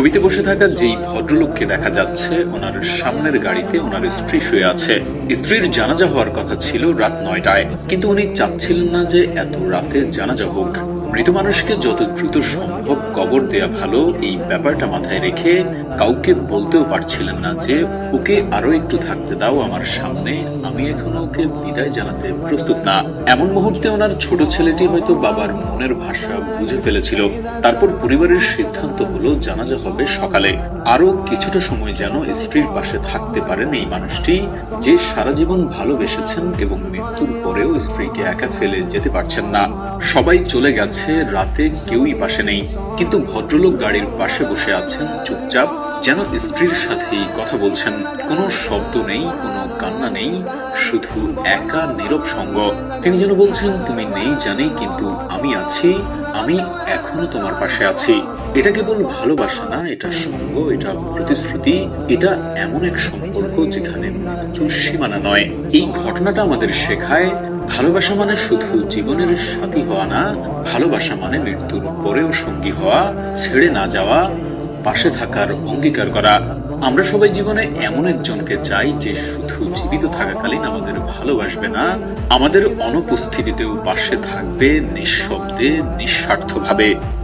ছবিতে বসে থাকা যেই ভদ্রলোককে দেখা যাচ্ছে, ওনার সামনের গাড়িতে ওনার স্ত্রী শুয়ে আছে। স্ত্রীর জানাজা হওয়ার কথা ছিল রাত নয়টায়, কিন্তু উনি চাচ্ছিলেন না যে এত রাতে জানাজা হোক। মৃত মানুষকে যত দ্রুত সম্ভব কবর দেয়া ভালো, এই ব্যাপারটা মাথায় রেখে কাউকে বলতেও পারছিলেন না যে, ওকে আরও একটু থাকতে দাও আমার সামনে, আমি এখনও ওকে বিদায় জানাতে প্রস্তুত না। এমন মুহূর্তে ওনার ছোট ছেলেটি হয়তো বাবার মনের ভাষা বুঝে ফেলেছিল। তারপর পরিবারের সিদ্ধান্ত হলো, জানাজা হবে সকালে। আরও কিছুটা সময় যেন স্ত্রীর পাশে থাকতে পারেন এই মানুষটি, যে সারা জীবন ভালোবেসেছেন এবং মৃত্যুর পরেও স্ত্রীকে একা ফেলে যেতে পারছেন না। সবাই চলে গেছে রাতে কেউই পাশে নেই। কিন্তু ভদ্রলোক গাড়ির পাশে বসে আছেন, চুপচাপ, যেন স্ত্রীর সাথেই কথা বলছেন। কোনো শব্দ নেই, কোনো কান্না নেই, শুধু একা, নীরব সঙ্গ। তিনি যেন বলছেন, তুমি নেই জানি কিন্তু আমি আছি আমি এখনও তোমার পাশে আছি। এটা কেবল ভালোবাসা না, এটা সঙ্গ, এটা প্রতিশ্রুতি, এটা এমন এক সম্পর্ক যেখানে সীমানা নয়। এই ঘটনাটা আমাদের শেখায়, ভালোবাসা মানে শুধু জীবনের সাথী হওয়া না, ভালোবাসা মানে মৃত্যুর পরেও সঙ্গী হওয়া, ছেড়ে না যাওয়া, পাশে থাকার অঙ্গীকার করা। আমরা সবাই জীবনে এমন একজনকে চাই যে শুধু জীবিত থাকাকালীন আমাদের ভালোবাসবে না, আমাদের অনুপস্থিতিতেও পাশে থাকবে, নিঃশব্দে, নিঃস্বার্থভাবে।